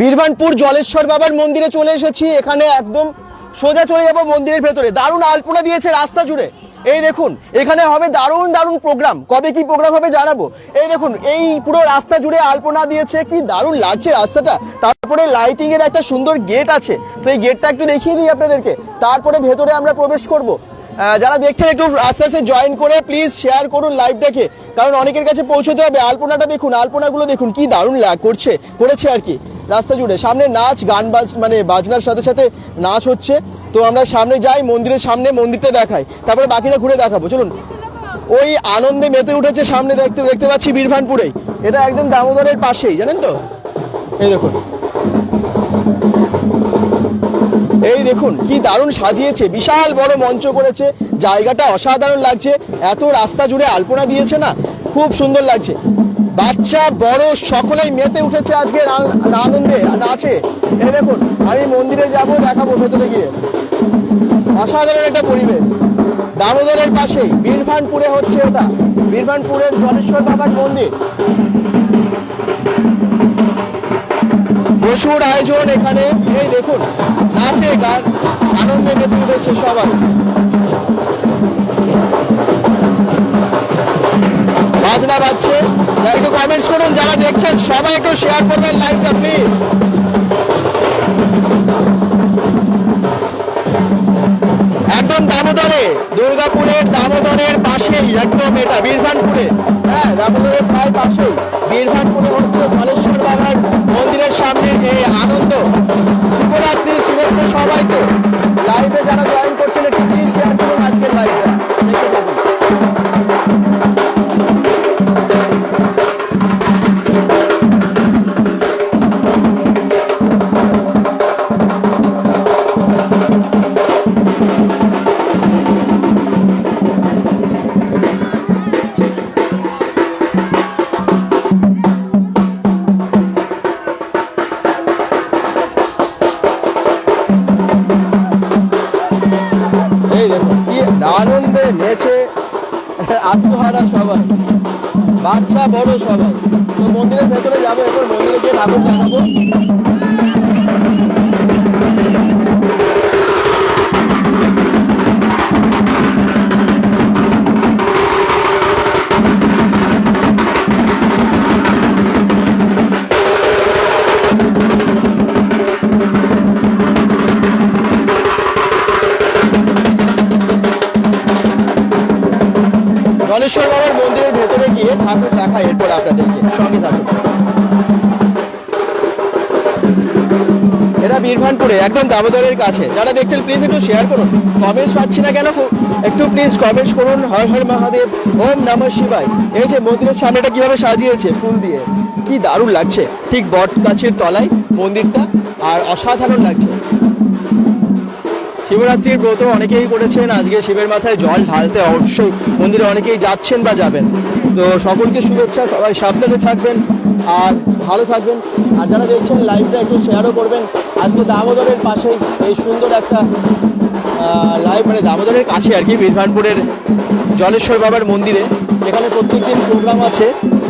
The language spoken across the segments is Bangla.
বীরভানপুর জলেশ্বর বাবার মন্দিরে চলে এসেছি। এখানে একদম সোজা চলে যাব মন্দিরের ভেতরে। দারুণ আলপনা দিয়েছে রাস্তা জুড়ে। এই দেখুন, এখানে হবে দারুণ দারুণ প্রোগ্রাম। কবে কি প্রোগ্রাম হবে জানাব। এই দেখুন, এই পুরো রাস্তা জুড়ে আলপনা দিয়েছে। কি দারুণ লাগছে রাস্তাটা। তারপরে লাইটিং এর একটা সুন্দর গেট আছে। তো এই গেটটা একটু দেখিয়ে দিই আপনাদেরকে। তারপরে ভেতরে আমরা প্রবেশ করব। যারা দেখছেন একটু আস্তে আস্তে জয়েন করে প্লিজ শেয়ার করুন লাইভটাকে কারণ অনেকের কাছে পৌঁছতে হবে। আলপনাটা দেখুন, আলপনাগুলো দেখুন, কি দারুণ করছে, করেছে আর কি। রাস্তা জুড়ে। সামনে নাচ, গান বাজ মানে বাজনার সাথে সাথে নাচ হচ্ছে। তো আমরা সামনে যাই, মন্দিরের সামনে মন্দিরটা দেখাই। তারপরে বাকিটা ঘুরে দেখাবো। চলুন। ওই আনন্দে মেতে উঠেছে সামনে দেখতে দেখতে পাচ্ছি বীরভানপুরেই এটা একদম দামোদরের পাশেই, জানেন তো? এই দেখুন। এই দেখুন, কি দারুণ সাজিয়েছে, বিশাল বড় মঞ্চ করেছে, জায়গাটা অসাধারণ লাগছে, এত রাস্তা জুড়ে আলপনা দিয়েছে না, খুব সুন্দর লাগছে। বাচ্চা, বড়, সকলেই মেতে উঠেছে আজকে আন- আনন্দে নাচে। এই দেখুন, আমি মন্দিরে যাব, দেখাবো ভেতরে গিয়ে। অসাধারণ একটা পরিবেশ। দামোদরের পাশেই, বীরভানপুরে হচ্ছে ওটা। বীরভানপুরের জলেশ্বর বাবার মন্দির। প্রচুর আয়োজন এখানে। এই দেখুন, নাচে গান, আনন্দে মেতে উঠেছে সবাই। বাজনা বাজছে। একটু কমেন্টস করুন, যারা দেখছেন, সবাই একটু শেয়ার করবেন লাইভটা প্লিজ একদম দামোদরে, দুর্গাপুরের দামোদরের পাশেই, একদম এটা বীরভানপুরে হ্যাঁ দামোদরের প্রায় পাশেই। বীরভানপুরে হচ্ছে ধলেশ্বর বাবার মন্দিরের সামনে এই আনন্দ। শিবরাত্রির শুভেচ্ছা সবাইকে। লাইভে যারা জয়েন করছেন একটু শেয়ার করুন আজকের লাইভটা বাচ্চা বড় সবাই। তো মন্দিরের ভেতরে যাব এরপর মন্দিরে গিয়ে ঠাকুর দেখাবো। জলেশ্বর বাবার মন্দিরের ঠাকুর দেখায় এরপর আপনাদেরকে। সঙ্গে থাকুন। এটা বীরভানপুরে, একদম দামোদরের কাছে। যারা দেখছেন প্লিজ একটু শেয়ার করুন। কমেন্টস পাচ্ছি না কেন? একটু প্লিজ কমেন্টস করুন। হর হর মহাদেব, ওম নমঃ শিবায়। এই যে মন্দিরের সামনেটা কীভাবে সাজিয়েছে, ফুল দিয়ে। কি দারুণ লাগছে। ঠিক বট গাছের তলায় মন্দিরটা, আর অসাধারণ লাগছে। শিবরাত্রির ব্রত অনেকেই করেছেন। আজকে শিবের মাথায় জল ঢালতে অবশ্যই মন্দিরে অনেকেই যাচ্ছেন বা যাবেন। তো সকলকে শুভেচ্ছা, সবাই সাবধানে থাকবেন আর ভালো থাকবেন। আর যারা দেখছেন লাইভটা একটু শেয়ারও করবেন। আজকে দামোদরের পাশেই এই সুন্দর একটা লাইভ মানে দামোদরের কাছে আর কি, বীরভানপুরের জলেশ্বর বাবার মন্দিরে। এখানে প্রত্যেকদিন প্রোগ্রাম আছে।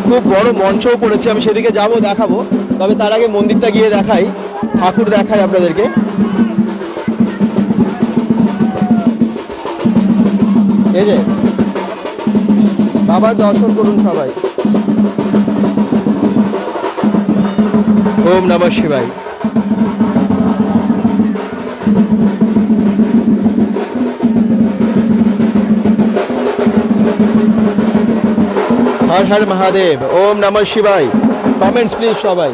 খুব বড় মঞ্চও করেছে, আমি সেদিকে যাব, দেখাবো। তবে তার আগে মন্দিরটা গিয়ে দেখাই, ঠাকুর দেখাই আপনাদেরকে। এই যে বাবার দর্শন করুন সবাই। ওম নমঃ শিবায়। হর হর মহাদেব, ওম নমঃ শিবায়। কমেন্টস প্লিজ সবাই।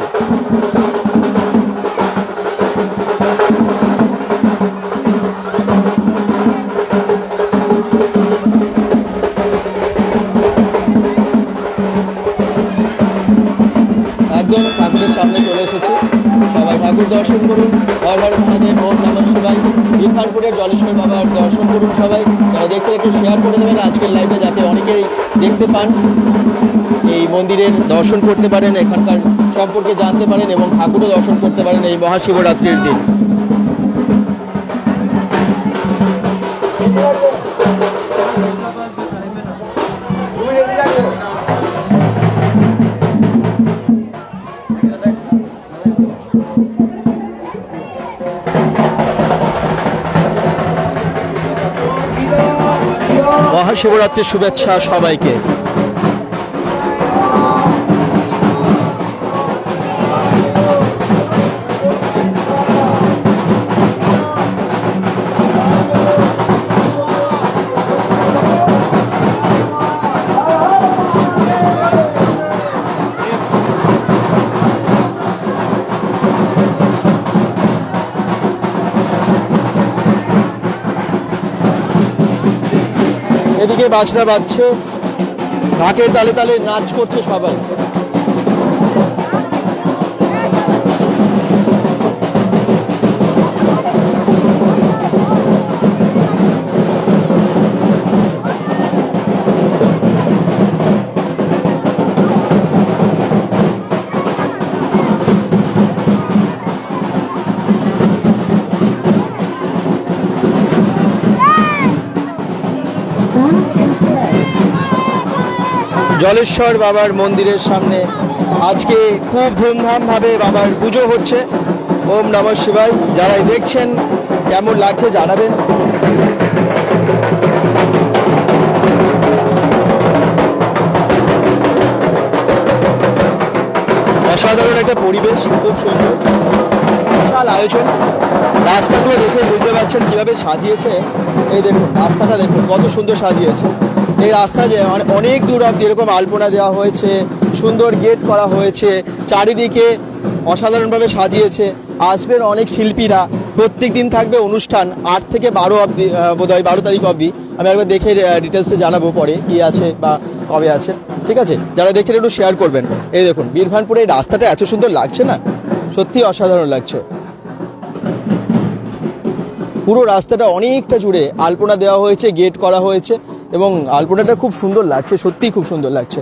দর্শন করুন। হর হর মহাদেব ওম নম শিবাই ইরফানপুরের জলেশ্বর বাবার দর্শন করুন সবাই। যারা দেখছেন, একটু শেয়ার করে দেবেন। আজকের লাইভে যাতে অনেকেই দেখতে পান। এই মন্দিরের দর্শন করতে পারেন, এখানকার সম্পর্কে জানতে পারেন এবং ঠাকুরও দর্শন করতে পারেন এই মহাশিবরাত্রির দিন। মহাশিবরাত্রির শুভেচ্ছা সবাইকে। এদিকে বাজনা বাজছে ঢাকের তালে তালে নাচ করছে সবাই। জলেশ্বর বাবার মন্দিরের সামনে। আজকে খুব ধুমধামভাবে বাবার পুজো হচ্ছে। ওম নমঃ শিবায়। যারাই দেখছেন, কেমন লাগছে জানাবেন। অসাধারণ একটা পরিবেশ, খুব সুন্দর। বিশাল আয়োজন। রাস্তাগুলো দেখে বুঝতে পারছেন কীভাবে সাজিয়েছে। এই দেখুন, রাস্তাটা দেখুন, কত সুন্দর সাজিয়েছে। এই রাস্তা যে অনেক দূর অব্দি এরকম আলপনা দেওয়া হয়েছে, সুন্দর গেট করা হয়েছে, চারিদিকে অসাধারণভাবে সাজিয়েছে। আসবেন অনেক শিল্পীরা প্রত্যেক দিন থাকবে অনুষ্ঠান আট থেকে বারো অবধি বোধ হয় বারো তারিখ অবধি আমি একবার দেখে ডিটেলসে জানাব পরে কি আছে বা কবে আছে। ঠিক আছে? যারা দেখছেন একটু শেয়ার করবেন। এই দেখুন, বীরভানপুরে এই রাস্তাটা এত সুন্দর লাগছে না? সত্যি অসাধারণ লাগছে। পুরো রাস্তাটা অনেকটা জুড়ে আলপনা দেওয়া হয়েছে গেট করা হয়েছে। এবং আলপনাটা খুব সুন্দর লাগছে, সত্যিই খুব সুন্দর লাগছে।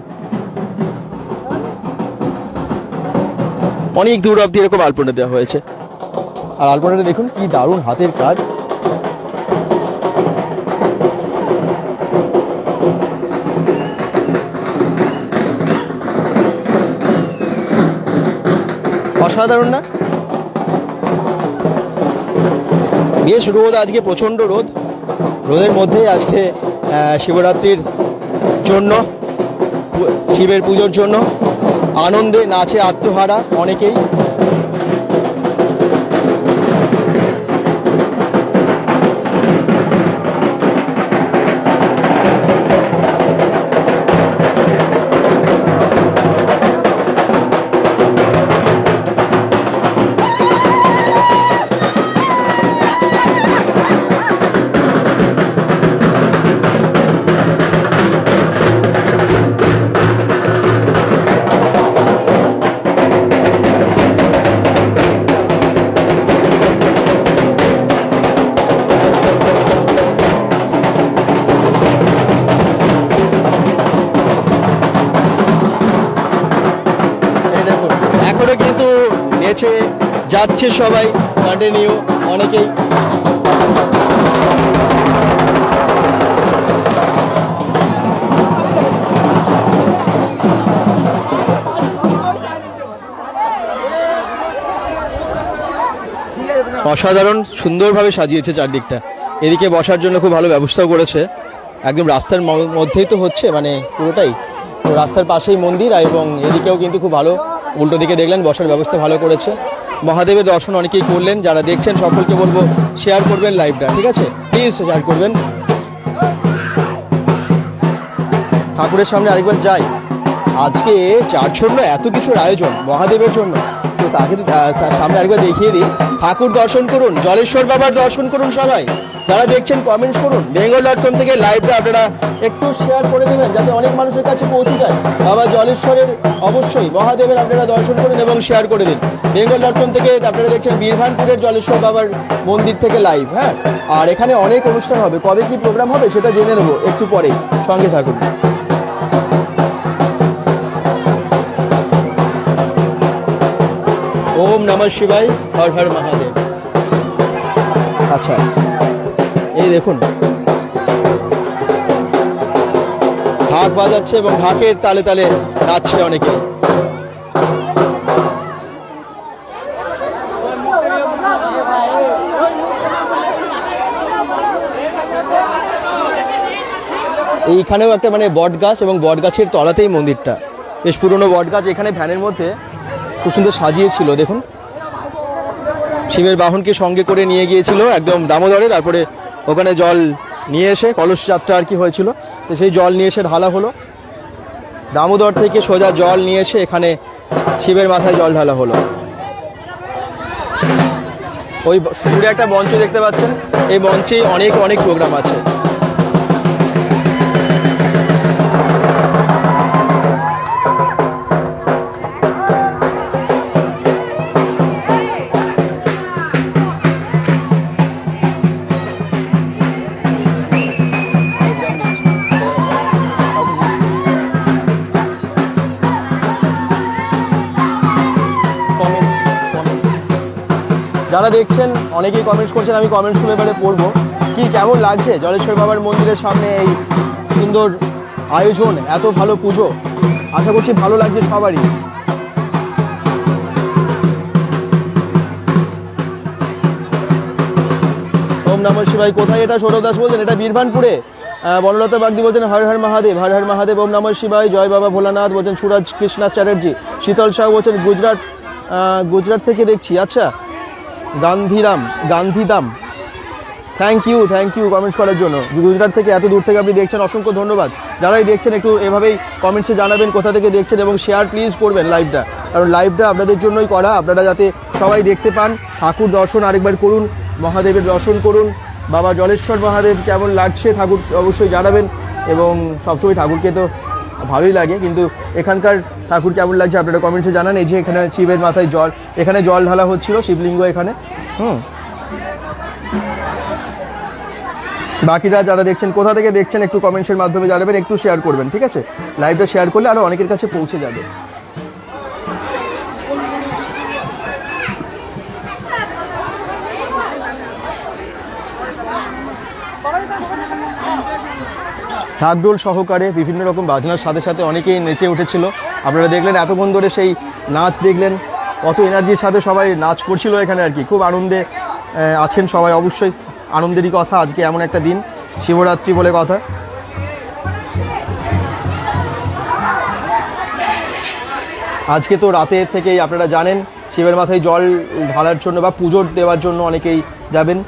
অনেক দূর অব্দি এরকম আলপনা দেওয়া হয়েছে। আর আলপনাটা দেখুন, কি দারুণ হাতের কাজ। অসাধারণ না? বেশ রোদ, আজকে প্রচণ্ড রোদ। রোদের মধ্যেই আজকে শিবরাত্রির জন্য শিবের পুজোর জন্য। আনন্দে নাচে আত্মহারা অনেকেই। নেচে যাচ্ছে সবাই কন্টিনিউ অনেকেই। অসাধারণ, সুন্দরভাবে সাজিয়েছে চারদিকটা। এদিকে বসার জন্য খুব ভালো ব্যবস্থাও করেছে। একদম রাস্তার মধ্যেই তো হচ্ছে মানে পুরোটাই। তো রাস্তার পাশেই মন্দির এবং এদিকেও কিন্তু খুব ভালো উল্টো দিকে দেখলেন, বসার ব্যবস্থা ভালো করেছে। মহাদেবের দর্শন অনেকেই করলেন, যারা দেখছেন সকলকে বলব শেয়ার করবেন লাইভটা ঠিক আছে? প্লিজ শেয়ার করবেন। ঠাকুরের সামনে আরেকবার যাই। আজকে চার জন্য এত কিছুর আয়োজন, মহাদেবের জন্য। তো তাকে তো সামনে আরেকবার দেখিয়ে দিই। ঠাকুর দর্শন করুন, জলেশ্বর বাবার দর্শন করুন সবাই। যারা দেখছেন কমেন্টস করুন। বেঙ্গল ডট কম থেকে লাইভটা আপনারা একটু শেয়ার করে দেবেন, যাতে অনেক মানুষের কাছে পৌঁছে যায়। বাবা জলেশ্বরের অবশ্যই, মহাদেবের আপনারা দর্শন করুন এবং শেয়ার করে দিন। বেঙ্গল ডট কম থেকে আপনারা দেখছেন বীরভানপুরের জলেশ্বর বাবার মন্দির থেকে লাইভ হ্যাঁ? আর এখানে অনেক অনুষ্ঠান হবে। কবে কি প্রোগ্রাম হবে সেটা জেনে নেব, একটু পরে সঙ্গে থাকুন। ওম নমঃ শিবাই হর হর মহাদেব। আচ্ছা এই দেখুন। ঢাক বাজাচ্ছে এবং ঢাকের তালে তালে নাচছে অনেকে। এইখানেও একটা মানে বট গাছ এবং বট গাছের তলাতেই মন্দিরটা। বেশ পুরনো বট গাছ এখানে ভ্যানের মধ্যে খুব সুন্দর সাজিয়েছিল, দেখুন। শিবের বাহনকে সঙ্গে করে নিয়ে গিয়েছিল একদম দামোদরে, তারপরে ওখানে জল নিয়ে এসে কলস যাত্রা আর কি হয়েছিল। তো সেই জল নিয়ে এসে ঢালা হলো। দামোদর থেকে সোজা জল নিয়ে এসে এখানে শিবের মাথায় জল ঢালা হলো। ওই দূরে একটা মঞ্চ দেখতে পাচ্ছেন। এই মঞ্চে অনেক অনেক প্রোগ্রাম আছে। যারা দেখছেন, অনেকেই কমেন্টস করছেন, আমি কমেন্টসগুলো এবারে পড়ব। কি কেমন লাগছে জলেশ্বর বাবার মন্দিরের সামনে এই সুন্দর আয়োজন, এত ভালো পুজো? আশা করছি ভালো লাগছে সবারই। ওম নমঃ শিবাই কোথায় এটা? সৌরভ দাস বলছেন, এটা বীরভানপুরে। বনলতা বাগদি বলছেন, হর হর মহাদেব, হর হর মহাদেব, ওম নমঃ শিবাই জয় বাবা ভোলানাথ বলছেন, সুরাজ কৃষ্ণা চ্যাটার্জি। শীতল সাহু বলছেন, গুজরাট গুজরাট থেকে দেখছি। আচ্ছা Gandhiram, Gandhidham. Thank you thank you comments করার জন্য। গুজরাট থেকে এত দূর থেকে আপনি দেখছেন, অসংখ্য ধন্যবাদ। যারাই দেখছেন, একটু এভাবেই কমেন্টসে জানাবেন কোথা থেকে দেখছেন এবং শেয়ার প্লিজ করবেন লাইভটা কারণ লাইভটা আপনাদের জন্যই করা। আপনারা যাতে সবাই দেখতে পান, ঠাকুর দর্শন আরেকবার করুন, মহাদেবের দর্শন করুন। বাবা জলেশ্বর মহাদেব কেমন লাগছে, ঠাকুর অবশ্যই জানাবেন। এবং সবসময় ঠাকুরকে তো ভালোই লাগে, কিন্তু এখানকার ঠাকুর কেমন লাগছে আপনারা কমেন্টসে জানান। এই যে এখানে শিবের মাথায় জল, এখানে জল ঢালা হচ্ছিল, শিবলিঙ্গ এখানে। হুম। বাকিরা যারা দেখছেন, কোথা থেকে দেখছেন একটু কমেন্টসের মাধ্যমে জানাবেন, একটু শেয়ার করবেন, ঠিক আছে? লাইভটা শেয়ার করলে আরও অনেকের কাছে পৌঁছে যাবে। ঢাকঢোল সহকারে বিভিন্ন রকম বাজনার সাথে সাথে অনেকেই নেচে উঠেছিল। আপনারা দেখলেন এতক্ষণ ধরে সেই নাচ দেখলেন, কত এনার্জির সাথে সবাই নাচ করছিল এখানে আর কি। খুব আনন্দে আছেন সবাই অবশ্যই। আনন্দেরই কথা, আজকে এমন একটা দিন, শিবরাত্রি বলে কথা। আজকে তো রাতে থেকেই আপনারা জানেন, শিবের মাথায় জল ঢালার জন্য বা পুজোর দেওয়ার জন্য অনেকেই যাবেন।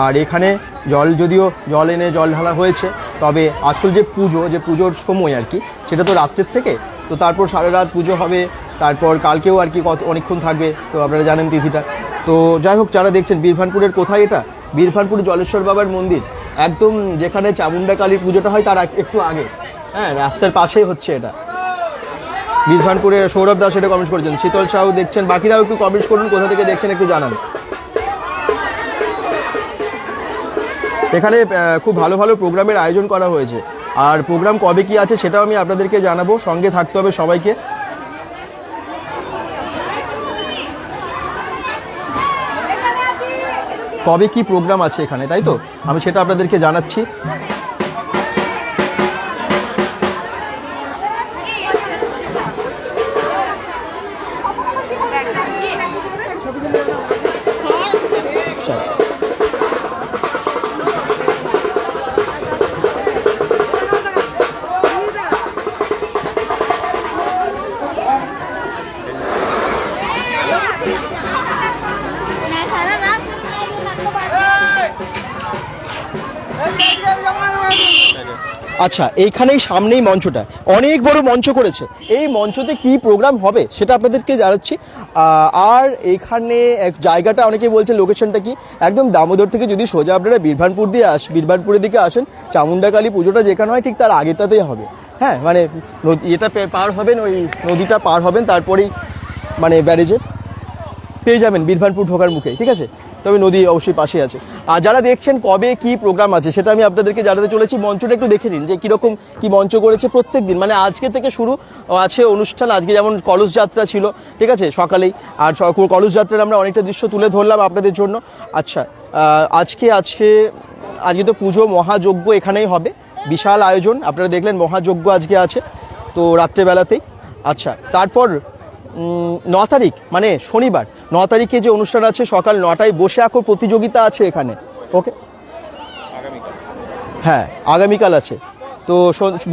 আর এখানে জল যদিও জল এনে জল ঢালা হয়েছে তবে আসল যে পুজো, যে পুজোর সময় আর কি, সেটা তো রাত্রের থেকে। তো তারপর সারা রাত পুজো হবে, তারপর কালকেও আর কি কত, অনেকক্ষণ থাকবে, তো আপনারা জানেন তিথিটা। তো যাই হোক, যারা দেখছেন, বীরভানপুরের কোথায় এটা? বীরভানপুর জলেশ্বর বাবার মন্দির। একদম যেখানে চামুন্ডা কালীর পুজোটা হয়, তার একটু আগে। হ্যাঁ রাস্তার পাশেই হচ্ছে এটা। বীরভানপুরে সৌরভ দাস এটা কমেন্ট করেছেন। শীতল সাহু দেখছেন, বাকিরাও একটু কমেন্টস করুন, কোথা থেকে দেখছেন একটু জানান। এখানে খুব ভালো ভালো প্রোগ্রামের আয়োজন করা হয়েছে। আর প্রোগ্রাম কবে কি আছে সেটাও আমি আপনাদেরকে জানাব। সঙ্গে থাকতে হবে সবাইকে। কবে কি প্রোগ্রাম আছে এখানে, তাই তো? আমি সেটা আপনাদেরকে জানাচ্ছি। আচ্ছা এইখানেই সামনেই মঞ্চটা। অনেক বড় মঞ্চ করেছে। এই মঞ্চতে কি প্রোগ্রাম হবে সেটা আপনাদেরকে জানাচ্ছি। আর এইখানে এক জায়গাটা অনেকেই বলছে লোকেশনটা কি? একদম দামোদর থেকে যদি সোজা আপনারা বীরভানপুর দিয়ে আস বীরভানপুরের দিকে আসেন চামুন্ডাকালী পুজোটা যেখানে হয় ঠিক তার আগেটাতেই হবে। হ্যাঁ মানে এটা পার হবেন ওই নদীটা পার হবেন, তারপরেই মানে ব্যারেজের পেয়ে যাবেন বীরভানপুর ঢোকার মুখে, ঠিক আছে? তবে নদী অবশ্যই পাশে আছে। আর যারা দেখছেন কবে কি প্রোগ্রাম আছে, সেটা আমি আপনাদেরকে জানাতে চলেছি। মঞ্চটা একটু দেখে নিন যে কীরকম কি মঞ্চ করেছে প্রত্যেক দিন মানে আজকে থেকে শুরু আছে অনুষ্ঠান। আজকে যেমন কলস যাত্রা ছিল, ঠিক আছে? সকালেই। আর স- কলস যাত্রার আমরা অনেকটা দৃশ্য তুলে ধরলাম আপনাদের জন্য। আচ্ছা আজকে আছে, আজকে তো পুজো মহাযজ্ঞ এখানেই হবে। বিশাল আয়োজন। আপনারা দেখলেন মহাযজ্ঞ আজকে আছে, তো রাত্রেবেলাতেই। আচ্ছা তারপর ন তারিখ মানে শনিবার। ন তারিখে যে অনুষ্ঠান আছে, সকাল নটায় বসে আঁকো প্রতিযোগিতা আছে এখানে। ওকে? হ্যাঁ আগামীকাল আছে। তো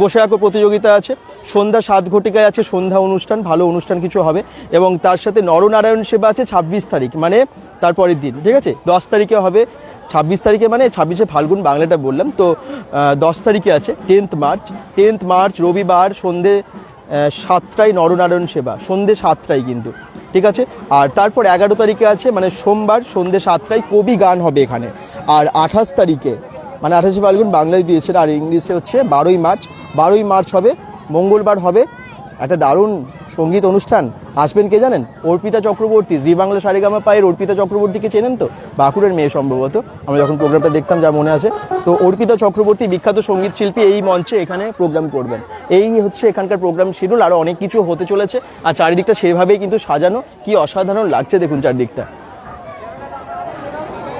বসে আঁকো প্রতিযোগিতা আছে। সন্ধ্যা সাত ঘটিকায় আছে, সন্ধ্যা অনুষ্ঠান, ভালো অনুষ্ঠান কিছু হবে। এবং তার সাথে নরনারায়ণ সেবা আছে ছাব্বিশ তারিখ মানে তারপরের দিন, ঠিক আছে? দশ তারিখে হবে। ছাব্বিশ তারিখে মানে ছাব্বিশে ফাল্গুন বাংলাটা বললাম। তো দশ তারিখে আছে, টেন্থ মার্চ। টেন্থ মার্চ, রবিবার, সন্ধে সাতটায় নরনারায়ণ সেবা, সন্ধে সাতটায় কিন্তু, ঠিক আছে? আর তারপর এগারো তারিখে আছে মানে সোমবার সন্ধে সাতটায় কবি গান হবে এখানে। আর আঠাশ তারিখে মানে আঠাশে ফাল্গুন বাংলায় দিয়েছেন আর ইংলিশে হচ্ছে বারোই মার্চ। বারোই মার্চ হবে, মঙ্গলবার হবে একটা দারুণ সংগীত অনুষ্ঠান। আসবেন কে জানেন? অর্পিতা চক্রবর্তী, জি বাংলা সারেগামা পায়ের অর্পিতা চক্রবর্তীকে চেনেন তো? বাঁকুড়ের মেয়ে সম্ভবত। আমরা যখন প্রোগ্রামটা দেখতাম, যা মনে আছে। তো অর্পিতা চক্রবর্তী, বিখ্যাত সংগীত শিল্পী, এই মঞ্চে এখানে প্রোগ্রাম করবেন। এই হচ্ছে এখানকার প্রোগ্রাম শিডিউল আরও অনেক কিছু হতে চলেছে। আর চারিদিকটা সেভাবেই কিন্তু সাজানো। কি অসাধারণ লাগছে দেখুন চারদিকটা।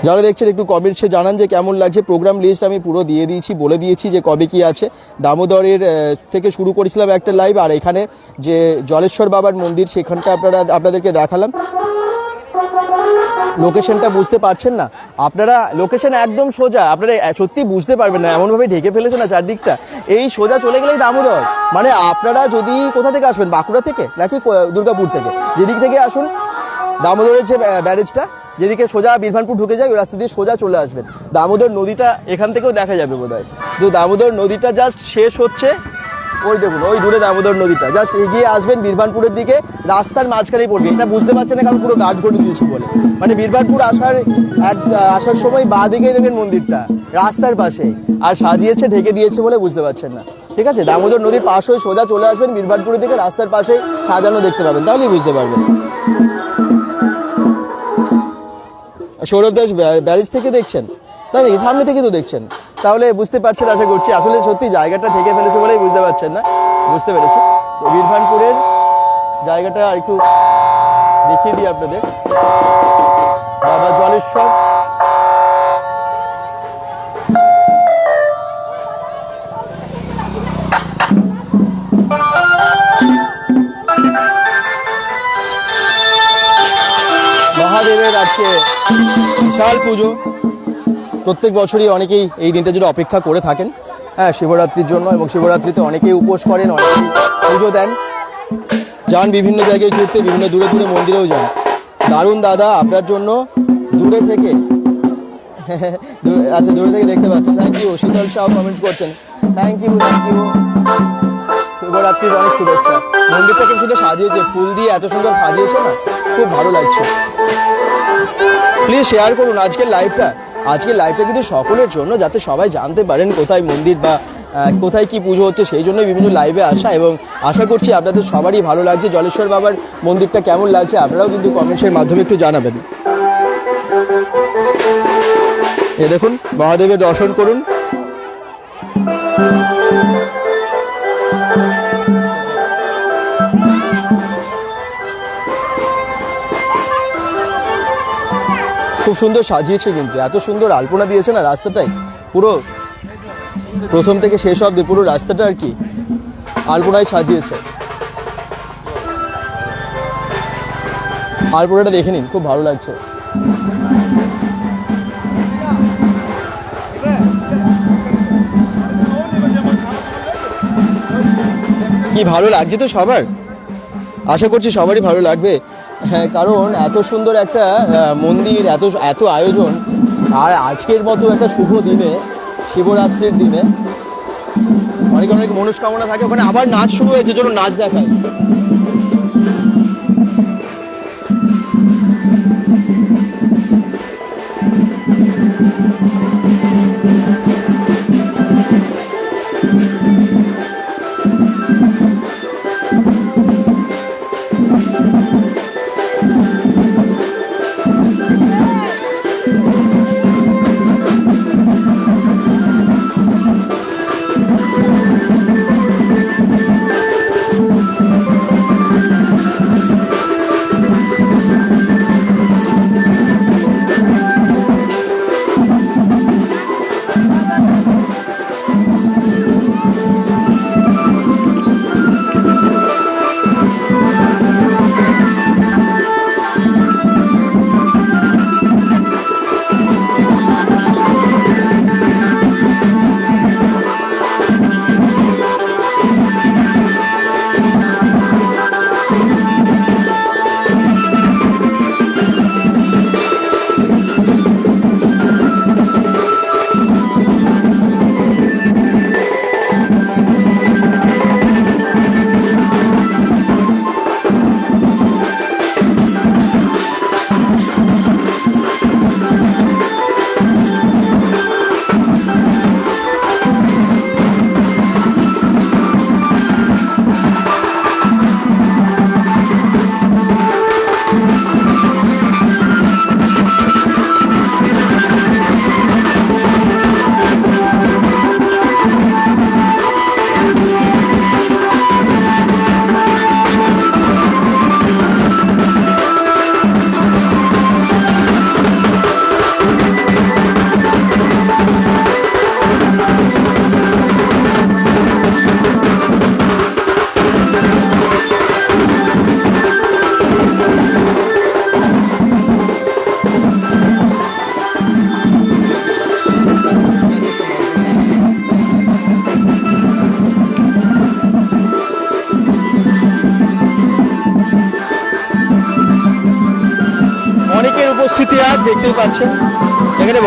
যারা দেখছেন একটু কমেন্টসে জানান যে কেমন লাগছে। প্রোগ্রাম লিস্ট আমি পুরো দিয়ে দিয়েছি, বলে দিয়েছি যে কবে কি আছে। দামোদরের থেকে শুরু করেছিলাম একটা লাইভ আর এখানে যে জলেশ্বর বাবার মন্দির, সেখানটা আপনারা, আপনাদেরকে দেখালাম। লোকেশনটা বুঝতে পারছেন না। আপনারা লোকেশন একদম সোজা, আপনারা সত্যি বুঝতে পারবেন না, এমনভাবে ঢেকে ফেলেছে না চারদিকটা। এই সোজা চলে গেলেই দামোদর। মানে আপনারা যদি কোথা থেকে আসবেন, বাঁকুড়া থেকে নাকি দুর্গাপুর থেকে? যেদিক থেকে আসুন, দামোদরের যে ব্যারেজটা যেদিকে সোজা বীরভানপুর ঢুকে যায়, ওই রাস্তা দিয়ে সোজা চলে আসবেন। দামোদর নদীটা এখান থেকেও দেখা যাবে বোধ হয় তো দামোদর নদীটা জাস্ট শেষ হচ্ছে, ওই দেখুন, ওই দূরে দামোদর নদীটা। জাস্ট এগিয়ে আসবেন বীরভানপুরের দিকে, রাস্তার মাঝখানেই পড়বে। এটা বুঝতে পারছেন না কারণ পুরো গাছ গড়ে দিয়েছি বলে। মানে বীরভানপুর আসার এক, আসার সময় বাঁ দিকেই দেখবেন মন্দিরটা, রাস্তার পাশে। আর সাজিয়েছে, ঢেকে দিয়েছে বলে বুঝতে পারছেন না। ঠিক আছে? দামোদর নদীর পাশ হয়ে সোজা চলে আসবেন বীরভানপুরের দিকে, রাস্তার পাশে সাজানো দেখতে পাবেন। তাহলেই বুঝতে পারবেন। সৌরভ দাস ব্যারিজ থেকে দেখছেন? তাই নাকি সামনে থেকে তো দেখছেন। তাহলে বুঝতে পারছেন, আশা করছি। আসলে সত্যি জায়গাটা ঠেকে ফেলেছে বলেই বুঝতে পারছেন না। বুঝতে পেরেছি। তো বীরভানপুরের জায়গাটা একটু দেখিয়ে দিই আপনাদের। বাবা জলেশ্বর মহাদেবের আজকে বিশাল পুজো। প্রত্যেক বছরই অনেকেই এই দিনটা জন্য অপেক্ষা করে থাকেন। হ্যাঁ শিবরাত্রির জন্য এবং শিবরাত্রিতে অনেকেই উপোস করেন, অনেকেই পুজো দেন। যান বিভিন্ন জায়গায় ঘুরতে, বিভিন্ন দূরে দূরে মন্দিরেও যান। দারুণ দাদা, আপনার জন্য দূরে থেকে আচ্ছা দূরে থেকে দেখতে পাচ্ছেন। Thank you Sheetal Shah comment করছেন। থ্যাংক ইউ থ্যাংক ইউ শিবরাত্রির অনেক শুভেচ্ছা। মন্দিরটাকে শুধু সাজিয়েছে। ফুল দিয়ে এত সুন্দর সাজিয়েছে না? খুব ভালো লাগছে। প্লিজ শেয়ার করুন আজকের লাইভটা আজকের লাইভটা কিন্তু সকলের জন্য, যাতে সবাই জানতে পারেন কোথায় মন্দির বা কোথায় কি পুজো হচ্ছে, সেই জন্যই বিভিন্ন লাইভে আসা। এবং আশা করছি আপনাদের সবারই ভালো লাগছে। জলেশ্বর বাবার মন্দিরটা কেমন লাগছে, আপনারাও কিন্তু কমেন্টসের মাধ্যমে একটু জানাবেন। এ দেখুন, মহাদেবের দর্শন করুন। খুব সুন্দর সাজিয়েছে কিন্তু। এত সুন্দর আলপনা দিয়েছে না রাস্তাটাই? পুরো প্রথম থেকে শেষ অব্দি পুরো রাস্তাটা আর কি আলপনায় সাজিয়েছে। আলপনাটা দেখে নিন, খুব ভালো লাগছে। কি ভালো লাগছে তো সবার? আশা করছি সবারই ভালো লাগবে। কারণ এত সুন্দর একটা মন্দির, এত এত আয়োজন। আর আজকের মতো একটা শুভ দিনে, শিবরাত্রির দিনে, অনেক অনেক মনস্কামনা থাকে। ওখানে আবার নাচ শুরু হয়েছে চলো নাচ দেখায়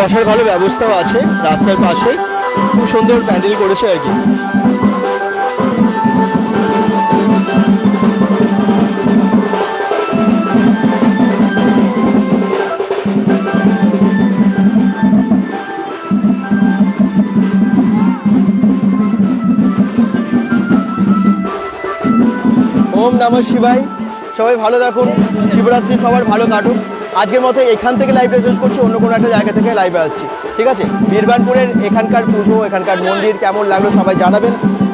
বসার ভালো ব্যবস্থাও আছে, রাস্তার পাশে। খুব সুন্দর প্যান্ডেল করেছে আর কি। ওম নমঃ শিবাই সবাই ভালো থাকুন। শিবরাত্রি সবার ভালো কাটুক। আজকের মতো এখান থেকে লাইভটা শেষ করছি, অন্য কোনো একটা জায়গা থেকে লাইভে আসছি। ঠিক আছে? বীরবানপুরের এখানকার পুজো, এখানকার মন্দির কেমন লাগল সবাই জানাবেন।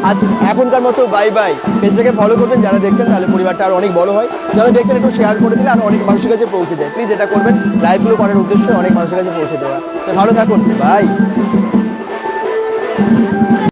আজ এখনকার মতো বাই বাই পেজটাকে ফলো করবেন, যারা দেখছেন, তাহলে পরিবারটা আর অনেক বড় হয়। যারা দেখছেন, একটু শেয়ার করে দিলে আর অনেক মানুষের কাছে পৌঁছে দেয় প্লিজ এটা করবেন। লাইভগুলো করার উদ্দেশ্যে অনেক মানুষের কাছে পৌঁছে দেওয়া। ভালো থাকুন। বাই